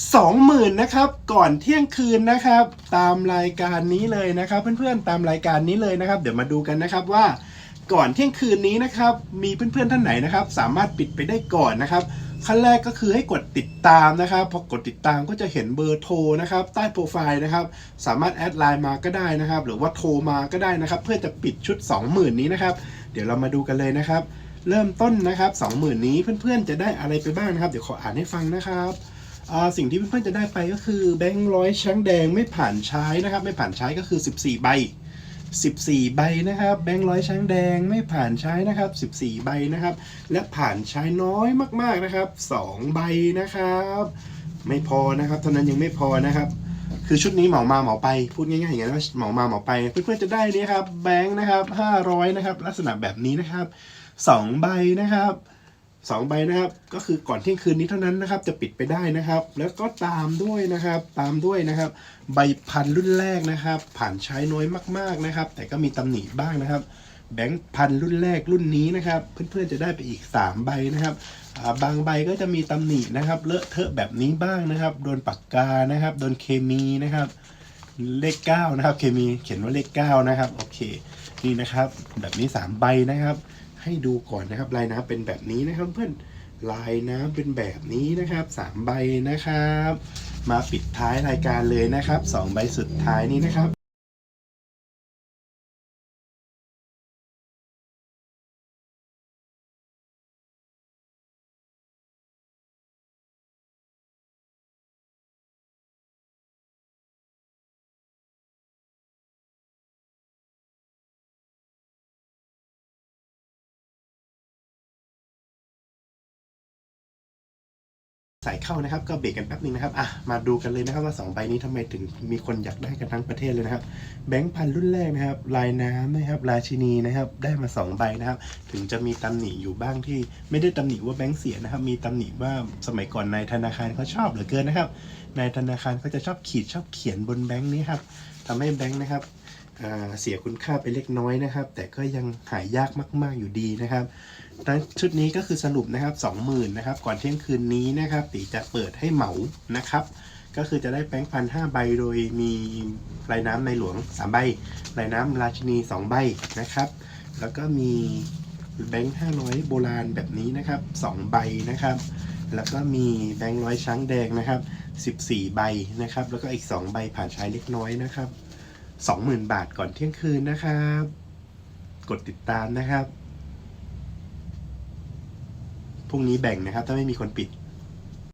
20,000นะครับก่อนเที่ยงคืนนะครับ ตามรายการนี้เลยนะครับ เพื่อนๆตามรายการนี้เลยนะครับ เดี๋ยวมาดูกันนะครับว่าก่อนเที่ยงคืนนี้นะครับ มีเพื่อนๆท่านไหนนะครับ สามารถปิดไปได้ก่อนนะครับขั้นแรกก็คือให้กดติดตามนะครับพอกดติดตามก็จะเห็นเบอร์โทรนะครับใต้โปรไฟล์นะครับ สามารถแอดไลน์มาก็ได้นะครับ หรือว่าโทรมาก็ได้นะครับ เพื่อจะปิดชุด 20,000 นี้นะครับ เดี๋ยวเรามาดูกันเลยนะครับ เริ่มต้นนะครับ 20,000 นี้เพื่อนๆจะได้อะไรไปบ้างนะครับ เดี๋ยวขออ่านให้ฟังนะครับ สิ่งที่เพื่อนๆจะได้ไปก็คือแบงค์ร้อยช้างแดงไม่ผ่านใช้นะครับ ไม่ผ่านใช้ก็คือ 14 ใบ 14 ใบนะครับแบงค์ร้อยช้างแดงไม่ผ่านใช้นะครับ 14 ใบนะครับ และผ่านใช้น้อยมากๆนะครับ 2 ใบนะครับ ไม่พอนะครับเท่านั้นยังไม่พอนะครับ คือชุดนี้เหมามาเหมาไปพูดง่ายๆอย่างนั้นว่าเหมามาเหมาไป เพื่อนๆจะได้นี่ครับแบงค์นะครับ500นะครับลักษณะแบบนี้นะครับ 2 ใบนะครับ สองใบนะครับ ก็คือก่อนเที่ยงคืนนี้เท่านั้นนะครับ จะปิดไปได้นะครับ แล้วก็ตามด้วยนะครับ ตามด้วยนะครับ ใบพันรุ่นแรกนะครับ ผ่านใช้น้อยมากๆนะครับ แต่ก็มีตำหนิบ้างนะครับแบงค์พันรุ่นแรกรุ่นนี้นะครับ เพื่อนๆจะได้ไปอีก 3 ใบนะครับบางใบก็จะมีตำหนินะครับ เลอะเทอะแบบนี้บ้างนะครับ โดนปากกานะครับ โดนเคมีนะครับ เลข9นะครับ เคมีเขียนว่าเลข9นะครับ โอเค นี่นะครับ แบบนี้ 3 ใบนะครับ ให้ดูก่อนนะครับ ลายน้ำเป็นแบบนี้นะครับเพื่อนลายน้ำเป็นแบบนี้นะครับสามใบนะครับ มาปิดท้ายรายการเลยนะครับสองใบสุดท้ายนี้นะครับ ใส่เข้านะครับก็เบรกกันแป๊บนึงนะครับอะมาดูกันเลยนะครับว่า2ใบนี้ทำไมถึงมีคนอยากได้กันทั้งประเทศเลยนะครับแบงค์พันรุ่นแรกนะครับ ลายน้ำนะครับราชินีนะครับได้มา 2 ใบนะครับ ถึงจะมีตำหนิอยู่บ้างที่ไม่ได้ตำหนิว่าแบงค์เสียนะครับ มีตำหนิว่าสมัยก่อนนายธนาคารเขาชอบเหลือเกินนะครับนายธนาคารเขาจะชอบขีดชอบเขียนบนแบงค์นี้ครับทำให้แบงค์นะครับ เสียคุณค่าไปเล็กน้อยนะครับ แต่ก็ยังหายยากมากๆอยู่ดีนะครับทั้งชุดนี้ก็คือสรุปนะครับ20,000นะครับก่อนเที่ยงคืนนี้นะครับตีจะเปิดให้เหมานะครับก็คือจะได้แบงค์พันห้าใบโดยมีลายน้ำในหลวง 3 ใบลายน้ำราชินี 2 ใบนะครับ แล้วก็มีแบงค์ห้าร้อยโบราณแบบนี้นะครับ 2 ใบนะครับ แล้วก็มีแบงค์ร้อยช้างแดงนะครับ 14 ใบนะครับ แล้วก็อีก 2 ใบผ่านใช้เล็กน้อยนะครับ 20,000 บาทก่อนเที่ยงคืนนะครับ กดติดตามนะครับ พรุ่งนี้แบ่งนะครับ ถ้าไม่มีคนปิด